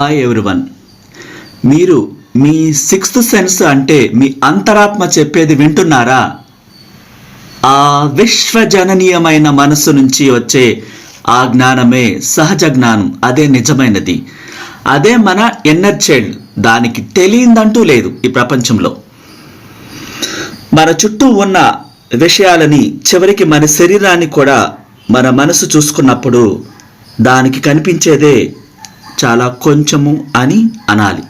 Hi everyone మీరు మీ sixth sense అంటే మీ అంతరాత్మ చెప్పేది వింటున్నారా? ఆ విశ్వజననీయమైన మనసు నుంచి వచ్చే ఆ జ్ఞానమే సహజ జ్ఞానం. అదే నిజమైనది. అదే మన ఎన్నర్ చైల్డ్ దానికి తెలియందంటూ లేదు ఈ ప్రపంచంలో. మన చుట్టూ ఉన్న విషయాలని చివరికి మన శరీరాన్ని కూడా మన మనసు చూసుకున్నప్పుడు దానికి కనిపించేదే చాలా కొంచెము అని అనాలి.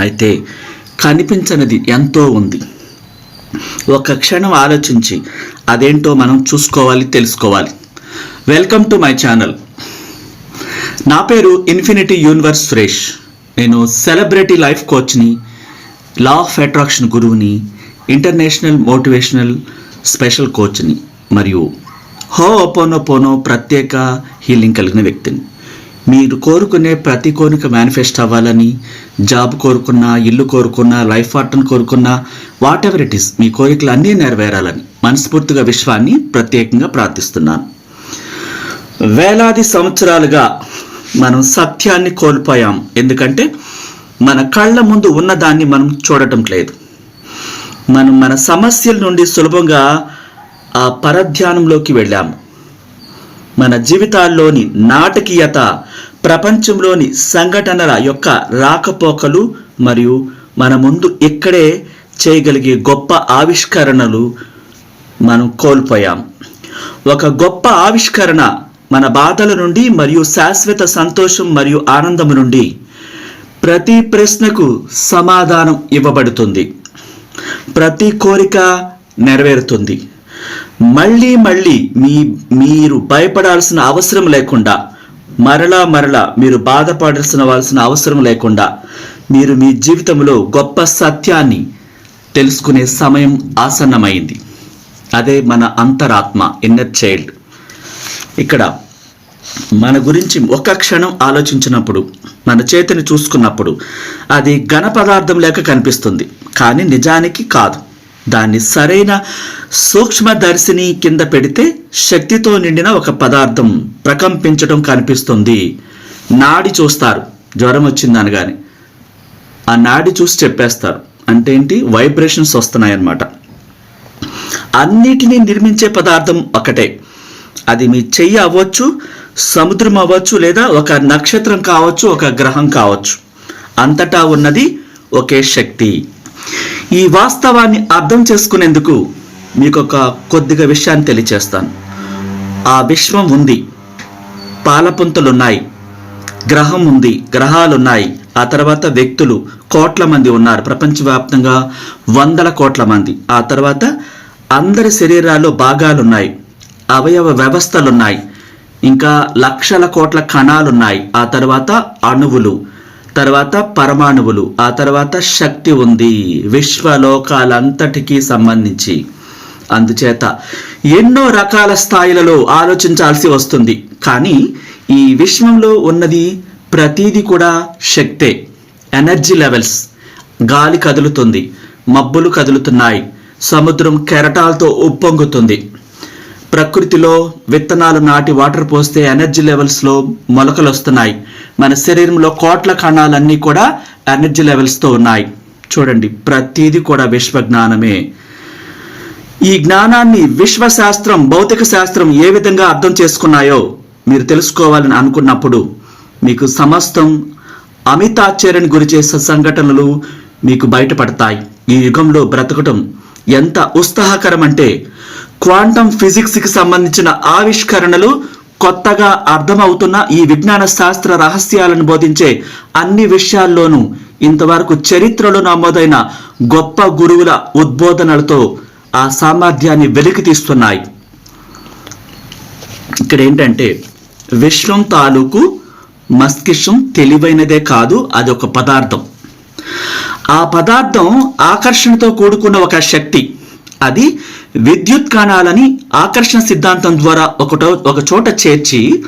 అయితే కనిపించనిది ఎంతో ఉంది. ఒక క్షణం ఆలోచించి అదేంటో మనం చూసుకోవాలి తెలుసుకోవాలి. Welcome to my channel. నా పేరు ఇన్ఫినిటీ యూనివర్స్ సురేష్. నేను సెలబ్రిటీ లైఫ్ కోచ్ని లా ఆఫ్ అట్రాక్షన్ గురువుని ఇంటర్నేషనల్ మోటివేషనల్ స్పెషల్ కోచ్ని మరియు హో ఒపోనో పోనో ప్రత్యేక హీలింగ్ కలిగిన వ్యక్తిని. మీరు కోరుకునే ప్రతి కోరిక మేనిఫెస్ట్ అవ్వాలని జాబ్ కోరుకున్నా ఇల్లు కోరుకున్నా లైఫ్ పార్ట్నర్ కోరుకున్నా వాట్ ఎవర్ ఇట్ ఈస్ మీ కోరికలు అన్నీ నెరవేరాలని మనస్ఫూర్తిగా విశ్వాన్ని ప్రత్యేకంగా ప్రార్థిస్తున్నాను. వేలాది సంవత్సరాలుగా మనం సత్యాన్ని కోల్పోయాం. ఎందుకంటే మన కళ్ళ ముందు ఉన్నదాన్ని మనం చూడటం లేదు. మనం మన సమస్యల నుండి సులభంగా ఆ పరధ్యానంలోకి వెళ్ళాము. మన జీవితాల్లోని నాటకీయత ప్రపంచంలోని సంఘటనల యొక్క రాకపోకలు మరియు మన ముందు ఇక్కడే చేయగలిగే గొప్ప ఆవిష్కరణలు మనం కోల్పోయాం. ఒక గొప్ప ఆవిష్కరణ మన బాధల నుండి మరియు శాశ్వత సంతోషం మరియు ఆనందం నుండి ప్రతి ప్రశ్నకు సమాధానం ఇవ్వబడుతుంది. ప్రతి కోరిక నెరవేరుతుంది. మళ్ళీ మళ్ళీ మీ మీరు భయపడాల్సిన అవసరం లేకుండా మరలా మరలా మీరు బాధపడాల్సిన వాల్సిన అవసరం లేకుండా మీరు మీ జీవితంలో గొప్ప సత్యాన్ని తెలుసుకునే సమయం ఆసన్నమైంది. అదే మన అంతరాత్మ ఇన్నర్ చైల్డ్ ఇక్కడ మన గురించి ఒక క్షణం ఆలోచించినప్పుడు మన చేతిని చూసుకున్నప్పుడు అది ఘన పదార్థం లేక కనిపిస్తుంది. కానీ నిజానికి కాదు. దాన్ని సరైన సూక్ష్మదర్శిని కింద పెడితే శక్తితో నిండిన ఒక పదార్థం ప్రకంపించడం కనిపిస్తుంది. నాడి చూస్తారు. జ్వరం వచ్చింది అనగానే. ఆ నాడి చూసి చెప్పేస్తారు. అంటే ఏంటి వైబ్రేషన్స్ వస్తున్నాయన్నమాట. అన్నిటినీ నిర్మించే పదార్థం ఒకటే. అది మీ చెయ్యి అవ్వచ్చు సముద్రం అవ్వచ్చు లేదా ఒక నక్షత్రం కావచ్చు ఒక గ్రహం కావచ్చు. అంతటా ఉన్నది ఒకే శక్తి. ఈ వాస్తవాన్ని అర్థం చేసుకునేందుకు మీకు ఒక కొద్దిగా విషయాన్ని తెలియచేస్తాను. ఆ విశ్వం ఉంది. పాలపుంతలున్నాయి. గ్రహం ఉంది. గ్రహాలున్నాయి. ఆ తర్వాత వ్యక్తులు కోట్ల మంది ఉన్నారు. ప్రపంచవ్యాప్తంగా వందల కోట్ల మంది. ఆ తర్వాత అందరి శరీరాల్లో భాగాలున్నాయి. అవయవ వ్యవస్థలున్నాయి. ఇంకా లక్షల కోట్ల కణాలున్నాయి. ఆ తర్వాత అణువులు. తర్వాత పరమాణువులు ఆ తర్వాత శక్తి ఉంది విశ్వలోకాలంతటికీ సంబంధించి. అందుచేత ఎన్నో రకాల స్థాయిలలో ఆలోచించాల్సి వస్తుంది. కానీ ఈ విశ్వంలో ఉన్నది ప్రతీది కూడా శక్తే ఎనర్జీ లెవెల్స్. గాలి కదులుతుంది మబ్బులు కదులుతున్నాయి సముద్రం కెరటాలతో ఉప్పొంగుతుంది. ప్రకృతిలో విత్తనాలు నాటి వాటర్ పోస్తే ఎనర్జీ లెవెల్స్లో మొలకలు వస్తున్నాయి. మన శరీరంలో కోట్ల కణాలన్నీ కూడా ఎనర్జీ లెవెల్స్తో ఉన్నాయి. చూడండి ప్రతిదీ కూడా విశ్వ జ్ఞానమే ఈ జ్ఞానాన్ని విశ్వశాస్త్రం భౌతిక శాస్త్రం ఏ విధంగా అర్థం చేసుకున్నాయో మీరు తెలుసుకోవాలని అనుకున్నప్పుడు మీకు సమస్తం అమితాశ్చర్యాన్ని గురి చేసే సంఘటనలు మీకు బయటపడతాయి. ఈ యుగంలో బ్రతకటం ఎంత ఉత్సాహకరం అంటే క్వాంటం ఫిజిక్స్కి సంబంధించిన ఆవిష్కరణలు కొత్తగా అర్థమవుతున్న ఈ విజ్ఞాన శాస్త్ర రహస్యాలను బోధించే అన్ని విషయాల్లోనూ ఇంతవరకు చరిత్రలో నమోదైన గొప్ప గురువుల ఉద్బోధనలతో ఆ సామర్థ్యాన్ని వెలికి తీస్తున్నాయి. ఇక్కడ ఏంటంటే విశ్వం తాలూకు మస్తిష్కం తెలివైనదే కాదు అది ఒక పదార్థం. ఆ పదార్థం ఆకర్షణతో కూడుకున్న ఒక శక్తి. అది విద్యుత్ కణాలని ఆకర్షణ సిద్ధాంతం ద్వారా ఒకటో ఒక చోట చేర్చి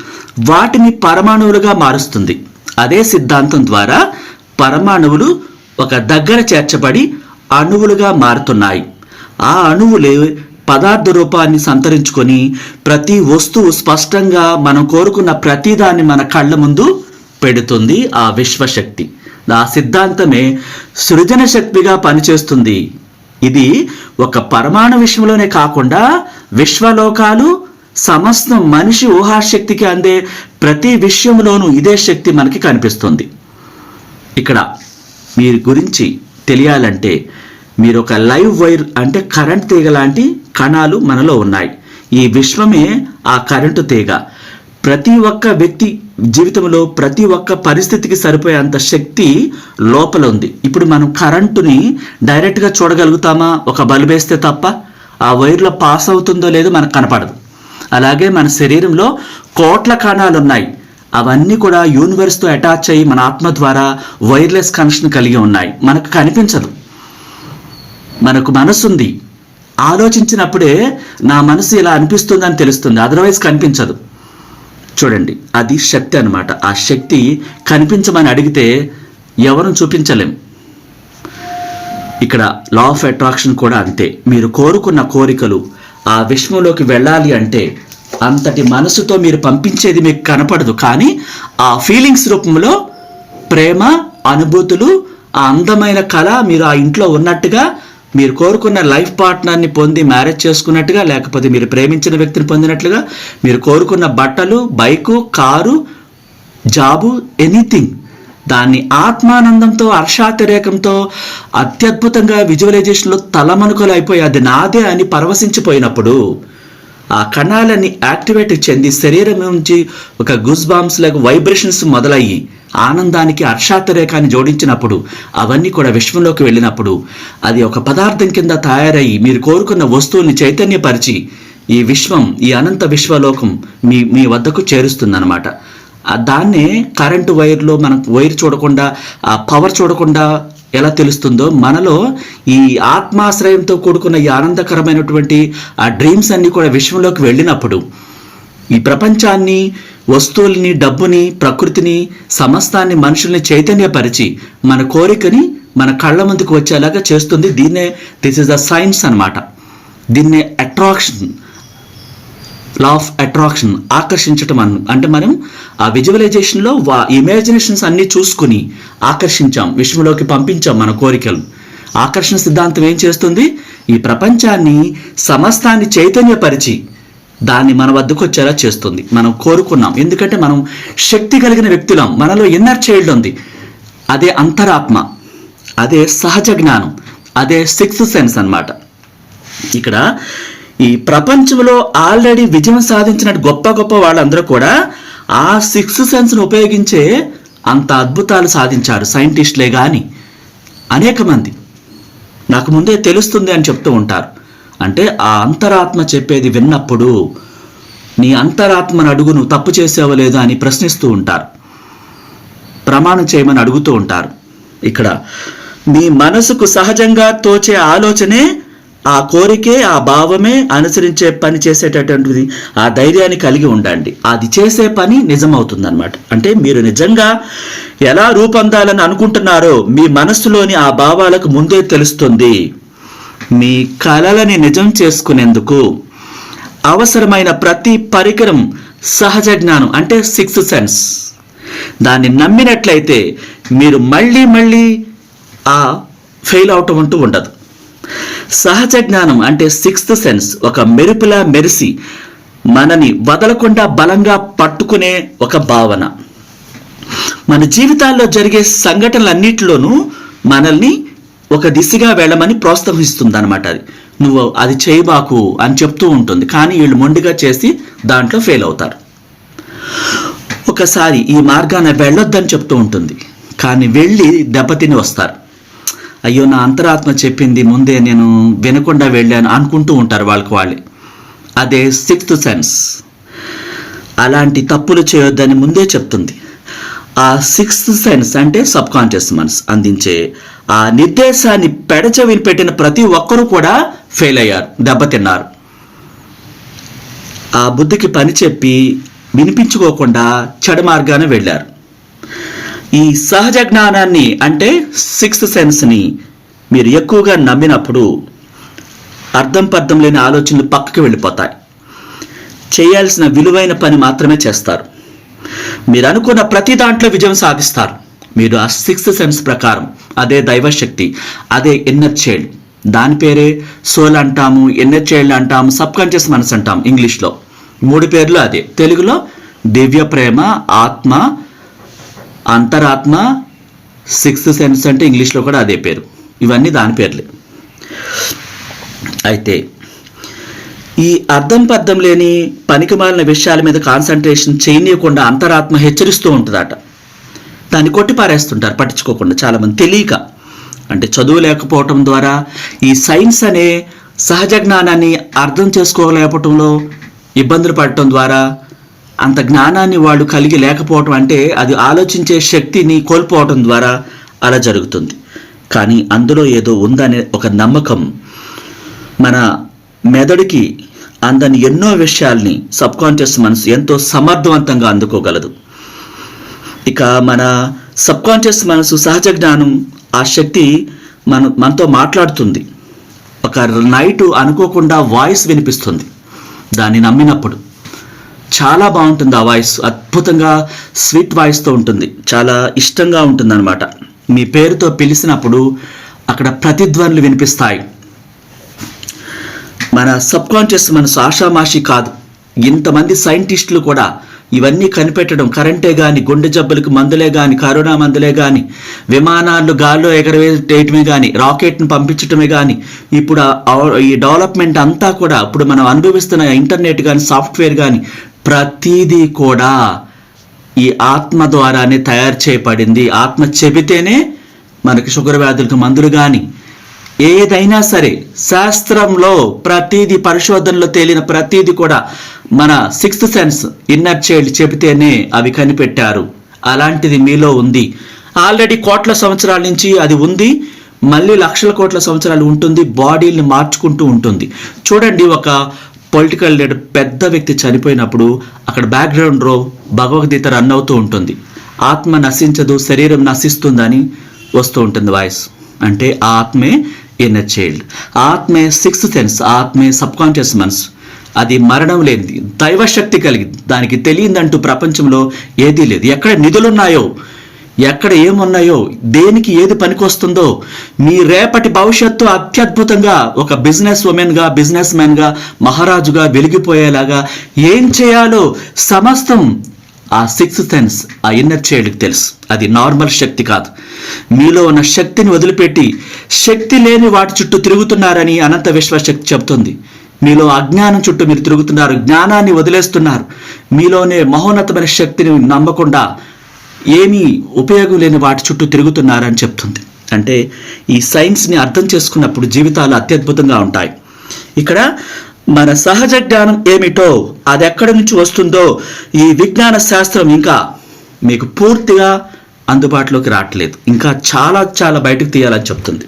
వాటిని పరమాణువులుగా మారుస్తుంది. అదే సిద్ధాంతం ద్వారా పరమాణువులు ఒక దగ్గర చేర్చబడి అణువులుగా మారుతున్నాయి. ఆ అణువులే పదార్థ రూపాన్ని సంతరించుకొని ప్రతి వస్తువు స్పష్టంగా మనం కోరుకున్న ప్రతిదాన్ని మన కళ్ళ ముందు పెడుతుంది ఆ విశ్వశక్తి. ఆ సిద్ధాంతమే సృజన శక్తిగా పనిచేస్తుంది. ఇది ఒక పరమాణు విషయంలోనే కాకుండా విశ్వలోకాలు సమస్త మనిషి ఊహాశక్తికి అందే ప్రతి విషయంలోనూ ఇదే శక్తి మనకి కనిపిస్తుంది. ఇక్కడ మీ గురించి తెలియాలంటే మీరు ఒక లైవ్ వైర్ అంటే కరెంట్ తీగ లాంటి కణాలు మనలో ఉన్నాయి. ఈ విశ్వమే ఆ కరెంటు తీగ. ప్రతి ఒక్క వ్యక్తి జీవితంలో ప్రతి ఒక్క పరిస్థితికి సరిపోయేంత శక్తి లోపల ఉంది. ఇప్పుడు మనం కరెంటుని డైరెక్ట్గా చూడగలుగుతామా? ఒక బల్బేస్తే తప్ప ఆ వైర్లో పాస్ అవుతుందో లేదో మనకు కనపడదు. అలాగే మన శరీరంలో కోట్ల కణాలు ఉన్నాయి. అవన్నీ కూడా యూనివర్స్తో అటాచ్ అయ్యి మన ఆత్మ ద్వారా వైర్లెస్ కనెక్షన్ కలిగి ఉన్నాయి. మనకు కనిపించదు. మనకు మనసు ఉంది. ఆలోచించినప్పుడే నా మనసు ఇలా అనిపిస్తుందని తెలుస్తుంది. అదర్వైజ్ కనిపించదు. చూడండి అది శక్తి అనమాట ఆ శక్తి కనిపించమని అడిగితే ఎవరు చూపించలేం. ఇక్కడ లా ఆఫ్ అట్రాక్షన్ కూడా అంతే. మీరు కోరుకున్న కోరికలు ఆ విశ్వంలోకి వెళ్ళాలి అంటే అంతటి మనసుతో మీరు పంపించేది మీకు కనపడదు. కానీ ఆ ఫీలింగ్స్ రూపంలో ప్రేమ అనుభూతులు ఆ అందమైన కళ మీరు ఆ ఇంట్లో ఉన్నట్టుగా మీరు కోరుకున్న లైఫ్ పార్ట్నర్ని పొంది మ్యారేజ్ చేసుకున్నట్టుగా లేకపోతే మీరు ప్రేమించిన వ్యక్తిని పొందినట్లుగా మీరు కోరుకున్న బట్టలు బైకు కారు జాబు ఎనీథింగ్. దాన్ని ఆత్మానందంతో హర్షాతిరేకంతో అత్యద్భుతంగా విజువలైజేషన్లో తలమనుకలు అయిపోయి అది నాదే అని పరవశించిపోయినప్పుడు ఆ కణాలని యాక్టివేట్ చెంది శరీరం నుంచి ఒక గుజ్ బాంబ్స్ లాగా వైబ్రేషన్స్ మొదలయ్యి ఆనందానికి హర్షాతిరేకాన్ని జోడించినప్పుడు అవన్నీ కూడా విశ్వంలోకి వెళ్ళినప్పుడు అది ఒక పదార్థం కింద తయారయ్యి మీరు కోరుకున్న వస్తువుల్ని చైతన్యపరిచి ఈ విశ్వం ఈ అనంత విశ్వలోకం మీ మీ వద్దకు చేరుస్తుందన్నమాట. దాన్నే కరెంటు వైర్లో మనం వైర్ చూడకుండా ఆ పవర్ చూడకుండా ఎలా తెలుస్తుందో మనలో ఈ ఆత్మాశ్రయంతో కూడుకున్న ఈ ఆనందకరమైనటువంటి ఆ డ్రీమ్స్ అన్నీ కూడా విశ్వంలోకి వెళ్ళినప్పుడు ఈ ప్రపంచాన్ని వస్తువుల్ని డబ్బుని ప్రకృతిని సమస్తాన్ని మనుషుల్ని చైతన్యపరిచి మన కోరికని మన కళ్ళ ముందుకు వచ్చేలాగా చేస్తుంది. దీన్నే దిస్ ఇస్ ద సైన్స్ అన్నమాట. దీన్నే అట్రాక్షన్ లా ఆఫ్ అట్రాక్షన్ ఆకర్షించటం అన్ అంటే మనం ఆ విజువలైజేషన్లో వా ఇమాజినేషన్స్ అన్నీ చూసుకుని ఆకర్షించాం విశ్వంలోకి పంపించాం మన కోరికలు. ఆకర్షణ సిద్ధాంతం ఏం చేస్తుంది? ఈ ప్రపంచాన్ని సమస్తాన్ని చైతన్యపరిచి దాన్ని మన వద్దకు వచ్చేలా చేస్తుంది. మనం కోరుకున్నాం. ఎందుకంటే మనం శక్తి కలిగిన వ్యక్తులం. మనలో ఇన్నర్ చైల్డ్ ఉంది. అదే అంతరాత్మ. అదే సహజ జ్ఞానం. అదే సిక్స్త్ సెన్స్ అన్నమాట. ఇక్కడ ఈ ప్రపంచంలో ఆల్రెడీ విజయం సాధించిన గొప్ప గొప్ప వాళ్ళందరూ కూడా ఆ సిక్స్త్ సెన్స్ను ఉపయోగించే అంత అద్భుతాలు సాధించారు సైంటిస్టులే కానీ అనేక మంది. నాకు ముందే తెలుస్తుంది అని చెప్తూ ఉంటారు. అంటే ఆ అంతరాత్మ చెప్పేది విన్నప్పుడు నీ అంతరాత్మను అడుగు నువ్వు తప్పు చేసావో లేదో అని ప్రశ్నిస్తూ ఉంటారు. ప్రమాణం చేయమని అడుగుతూ ఉంటారు. ఇక్కడ మీ మనసుకు సహజంగా తోచే ఆలోచనే ఆ కోరికే ఆ భావమే అనుసరించే పని చేసేటటువంటిది. ఆ ధైర్యాన్ని కలిగి ఉండండి. అది చేసే పని నిజమవుతుందన్నమాట. అంటే మీరు నిజంగా ఎలా రూపొందాలని అనుకుంటున్నారో మీ మనస్సులోని ఆ భావాలకు ముందే తెలుస్తుంది. మీ కలలని నిజం చేసుకునేందుకు అవసరమైన ప్రతి పరికరం సహజ జ్ఞానం అంటే సిక్స్త్ సెన్స్ దాన్ని నమ్మినట్లయితే మీరు మళ్ళీ మళ్ళీ ఆ ఫెయిల్ అవటం అంటూ ఉండదు. సహజ జ్ఞానం అంటే సిక్స్త్ సెన్స్ ఒక మెరుపులా మెరిసి మనని వదలకుండా బలంగా పట్టుకునే ఒక భావన. మన జీవితాల్లో జరిగే సంఘటనలన్నిటిలోనూ మనల్ని ఒక దిశగా వెళ్ళమని ప్రోత్సహిస్తుంది అనమాట అది. నువ్వు అది చేయబాకు అని చెప్తూ ఉంటుంది. కానీ వీళ్ళు మొండిగా చేసి దాంట్లో ఫెయిల్ అవుతారు. ఒకసారి ఈ మార్గాన వెళ్ళొద్దని చెప్తూ ఉంటుంది. కానీ వెళ్ళి దెబ్బతిని వస్తారు. అయ్యో నా అంతరాత్మ చెప్పింది ముందే నేను వినకుండా వెళ్ళాను అనుకుంటూ ఉంటారు వాళ్ళకి వాళ్ళే. అదే సిక్స్త్ సెన్స్ అలాంటి తప్పులు చేయొద్దని ముందే చెప్తుంది. ఆ సిక్స్త్ సెన్స్ అంటే సబ్ కాన్షియస్ మనస్ అందించే ఆ నిర్దేశాన్ని పెడచవిని పెట్టిన ప్రతి ఒక్కరూ కూడా ఫెయిల్ అయ్యారు దెబ్బతిన్నారు. ఆ బుద్ధికి పని చెప్పి వినిపించుకోకుండా చెడు మార్గాన వెళ్ళారు. ఈ సహజ జ్ఞానాన్ని అంటే సిక్స్త్ సెన్స్ని మీరు ఎక్కువగా నమ్మినప్పుడు అర్థం పర్థం లేని ఆలోచనలు పక్కకి వెళ్ళిపోతాయి. చేయాల్సిన విలువైన పని మాత్రమే చేస్తారు. మీరు అనుకున్న ప్రతి దాంట్లో విజయం సాధిస్తారు. మీరు ఆ సిక్స్త్ సెన్స్ ప్రకారం అదే దైవశక్తి అదే ఇన్నర్ చైల్డ్ దాని పేరే సోల్ అంటాము ఇన్నర్ చైల్డ్ అంటాము సబ్ కాన్షియస్ మనసు అంటాం ఇంగ్లీష్లో. మూడు పేర్లు అదే. తెలుగులో దివ్య ప్రేమ ఆత్మ అంతరాత్మ సిక్స్త్ సెన్స్ అంటే ఇంగ్లీష్లో కూడా అదే పేరు. ఇవన్నీ దాని పేర్లే. అయితే ఈ అర్థం పర్థం లేని పనికిమాలిన విషయాల మీద కాన్సన్ట్రేషన్ చేయనీయకుండా అంతరాత్మ హెచ్చరిస్తూ ఉంటుందట. దాన్ని కొట్టి పారేస్తుంటారు పట్టించుకోకుండా చాలామంది. తెలియక. అంటే చదువు లేకపోవటం ద్వారా ఈ సైన్స్ అనే సహజ జ్ఞానాన్ని అర్థం చేసుకోలేకపోవటంలో ఇబ్బందులు పడటం ద్వారా అంత జ్ఞానాన్ని వాళ్ళు కలిగి లేకపోవటం అంటే అది ఆలోచించే శక్తిని కోల్పోవటం ద్వారా అలా జరుగుతుంది. కానీ అందులో ఏదో ఉందనే ఒక నమ్మకం మన మెదడుకి అందని ఎన్నో విషయాల్ని సబ్ కాన్షియస్ మనసు ఎంతో సమర్థవంతంగా అందుకోగలదు. ఇక మన సబ్ కాన్షియస్ మనసు సహజ జ్ఞానం ఆ శక్తి మన మనతో మాట్లాడుతుంది. ఒక నైట్ అనుకోకుండా వాయిస్ వినిపిస్తుంది. దాన్ని నమ్మినప్పుడు చాలా బాగుంటుంది ఆ వాయిస్. అద్భుతంగా స్వీట్ వాయిస్తో ఉంటుంది. చాలా ఇష్టంగా ఉంటుంది మీ పేరుతో పిలిచినప్పుడు అక్కడ ప్రతిధ్వనులు వినిపిస్తాయి. మన సబ్ కాన్షియస్ మన సాషామాషి కాదు. ఇంతమంది సైంటిస్టులు కూడా ఇవన్నీ కనిపెట్టడం కరెంటే కానీ గుండె జబ్బులకు మందులే కానీ కరోనా మందులే కానీ విమానాలు గాల్లో ఎగరవేయటమే కానీ రాకెట్ను పంపించటమే కానీ ఇప్పుడు ఈ డెవలప్మెంట్ అంతా కూడా ఇప్పుడు మనం అనుభవిస్తున్న ఇంటర్నెట్ కానీ సాఫ్ట్వేర్ కానీ ప్రతిదీ కూడా ఈ ఆత్మ ద్వారానే తయారు చేయబడింది. ఆత్మ చెబితేనే మనకి షుగర్ వ్యాధులకు మందులు కానీ ఏదైనా సరే శాస్త్రంలో ప్రతీది పరిశోధనలో తేలిన ప్రతీది కూడా మన సిక్స్త్ సెన్స్ ఇన్నర్ చైల్డ్ చెబితేనే అవి కనిపెట్టారు. అలాంటిది మీలో ఉంది. ఆల్రెడీ కోట్ల సంవత్సరాల నుంచి అది ఉంది. మళ్ళీ లక్షల కోట్ల సంవత్సరాలు ఉంటుంది. బాడీని మార్చుకుంటూ ఉంటుంది. చూడండి ఒక పొలిటికల్ లీడర్ పెద్ద వ్యక్తి చనిపోయినప్పుడు అక్కడ బ్యాక్గ్రౌండ్లో భగవద్గీత రన్ అవుతూ ఉంటుంది. ఆత్మ నశించదు శరీరం నశిస్తుందని వస్తూ ఉంటుంది వాయిస్. అంటే ఆ ఆత్మే ఇన్ ఎ చైల్డ్ ఆత్మే సిక్స్త్ సెన్స్ ఆత్మే సబ్ కాన్షియస్ మనసు. అది మరణం లేనిది దైవశక్తి కలిగింది. దానికి తెలియదంటూ ప్రపంచంలో ఏదీ లేదు. ఎక్కడ నిధులున్నాయో ఎక్కడ ఏమున్నాయో దేనికి ఏది పనికొస్తుందో మీ రేపటి భవిష్యత్తు అత్యద్భుతంగా ఒక బిజినెస్ ఉమెన్గా బిజినెస్ మ్యాన్గా మహారాజుగా వెలిగిపోయేలాగా ఏం చేయాలో సమస్తం ఆ సిక్స్త్ సెన్స్ ఆ ఇన్నర్ చైల్డ్కి తెలుసు. అది నార్మల్ శక్తి కాదు. మీలో ఉన్న శక్తిని వదిలిపెట్టి శక్తి లేని వాటి చుట్టూ తిరుగుతున్నారని అనంత విశ్వశక్తి చెబుతుంది. మీలో అజ్ఞానం చుట్టూ మీరు తిరుగుతున్నారు జ్ఞానాన్ని వదిలేస్తున్నారు. మీలోనే మహోన్నతమైన శక్తిని నమ్మకుండా ఏమీ ఉపయోగం లేని వాటి చుట్టూ తిరుగుతున్నారని చెప్తుంది. అంటే ఈ సైన్స్ని అర్థం చేసుకున్నప్పుడు జీవితాలు అత్యద్భుతంగా ఉంటాయి. ఇక్కడ మన సహజ జ్ఞానం ఏమిటో అది ఎక్కడి నుంచి వస్తుందో ఈ విజ్ఞాన శాస్త్రం ఇంకా మీకు పూర్తిగా అందుబాటులోకి రావట్లేదు. ఇంకా చాలా చాలా బయటకు తీయాలని చెప్తుంది.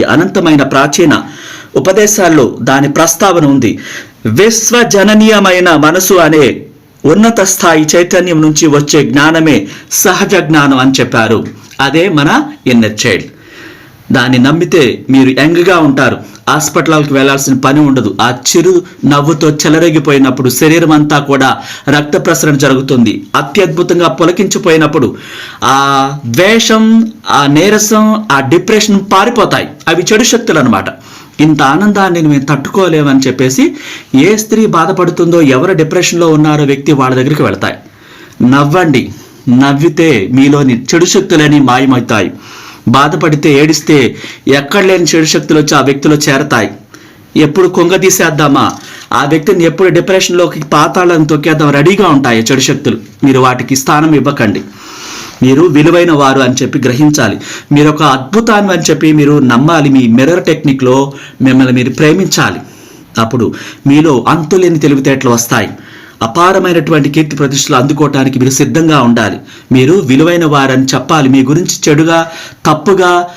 ఈ అనంతమైన ప్రాచీన ఉపదేశాల్లో దాని ప్రస్తావన ఉంది. విశ్వజననీయమైన మనసు అనే ఉన్నత స్థాయి చైతన్యం నుంచి వచ్చే జ్ఞానమే సహజ జ్ఞానం అని చెప్పారు. అదే మన ఇన్నర్ చైల్డ్ దాన్ని నమ్మితే మీరు యంగ్గా ఉంటారు. హాస్పిటల్కి వెళ్ళాల్సిన పని ఉండదు. ఆ చిరు నవ్వుతో చెలరేగిపోయినప్పుడు శరీరం అంతా కూడా రక్త ప్రసరణ జరుగుతుంది. అత్యద్భుతంగా పులకించిపోయినప్పుడు ఆ ద్వేషం ఆ నీరసం ఆ డిప్రెషన్ పారిపోతాయి. అవి చెడు శక్తులు అనమాట ఇంత ఆనందాన్ని మేము తట్టుకోలేమని చెప్పేసి ఏ స్త్రీ బాధపడుతుందో ఎవరు డిప్రెషన్లో ఉన్నారో వ్యక్తి వాళ్ళ దగ్గరికి వెళ్తాయి. నవ్వండి. నవ్వితే మీలోని చెడు శక్తులని మాయమవుతాయి. బాధపడితే ఏడిస్తే ఎక్కడ లేని చెడు శక్తులు వచ్చి ఆ వ్యక్తిలో చేరతాయి. ఎప్పుడు కొంగ తీసేద్దామా? ఆ వ్యక్తిని ఎప్పుడు డిప్రెషన్లోకి పాతాళాన్ని తొక్కేద్దాం రెడీగా ఉంటాయి చెడు శక్తులు? మీరు వాటికి స్థానం ఇవ్వకండి. మీరు విలువైన వారు అని చెప్పి గ్రహించాలి. మీరు ఒక అద్భుతాన్ని అని చెప్పి మీరు నమ్మాలి. మీ మిర్రర్ టెక్నిక్లో మిమ్మల్ని మీరు ప్రేమించాలి. అప్పుడు మీలో అంతులేని తెలివితేటలు వస్తాయి. అపారమైనటువంటి కీర్తి ప్రతిష్టలు అందుకోవటానికి మీరు సిద్ధంగా ఉండాలి. మీరు విలువైన వారని చెప్పాలి. మీ గురించి చెడుగా తప్పుగా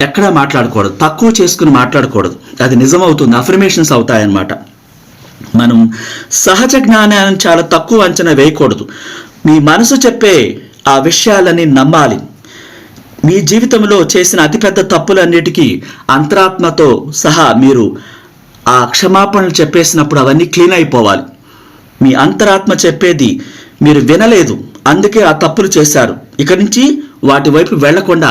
ఎక్కడా మాట్లాడకూడదు. తక్కువ చేసుకుని మాట్లాడకూడదు. అది నిజమవుతుంది. అఫర్మేషన్స్ అవుతాయన్నమాట. మనం సహజ జ్ఞానాన్ని చాలా తక్కువ అంచనా వేయకూడదు. మీ మనసు చెప్పే ఆ విషయాలని నమ్మాలి. మీ జీవితంలో చేసిన అతిపెద్ద తప్పులన్నిటికీ అంతరాత్మతో సహా మీరు ఆ క్షమాపణలు చెప్పేసినప్పుడు అవన్నీ క్లీన్ అయిపోవాలి. మీ అంతరాత్మ చెప్పేది మీరు వినలేదు. అందుకే ఆ తప్పులు చేశారు. ఇక నుంచి వాటి వైపు వెళ్ళకుండా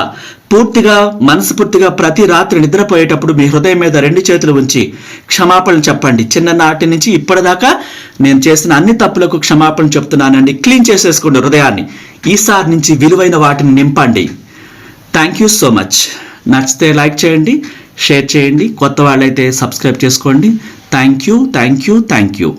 పూర్తిగా మనస్ఫూర్తిగా ప్రతి రాత్రి నిద్రపోయేటప్పుడు మీ హృదయం మీద రెండు చేతులు ఉంచి క్షమాపణలు చెప్పండి. చిన్ననాటి నుంచి ఇప్పటిదాకా నేను చేసిన అన్ని తప్పులకు క్షమాపణ చెప్తున్నానండి. క్లీన్ చేసేసుకోండి హృదయాన్ని. ఈసారి నుంచి విలువైన వాటిని నింపండి. థ్యాంక్ యూ సో మచ్ నచ్చితే లైక్ చేయండి షేర్ చేయండి కొత్త వాళ్ళైతే సబ్స్క్రైబ్ చేసుకోండి. Thank you thank you thank you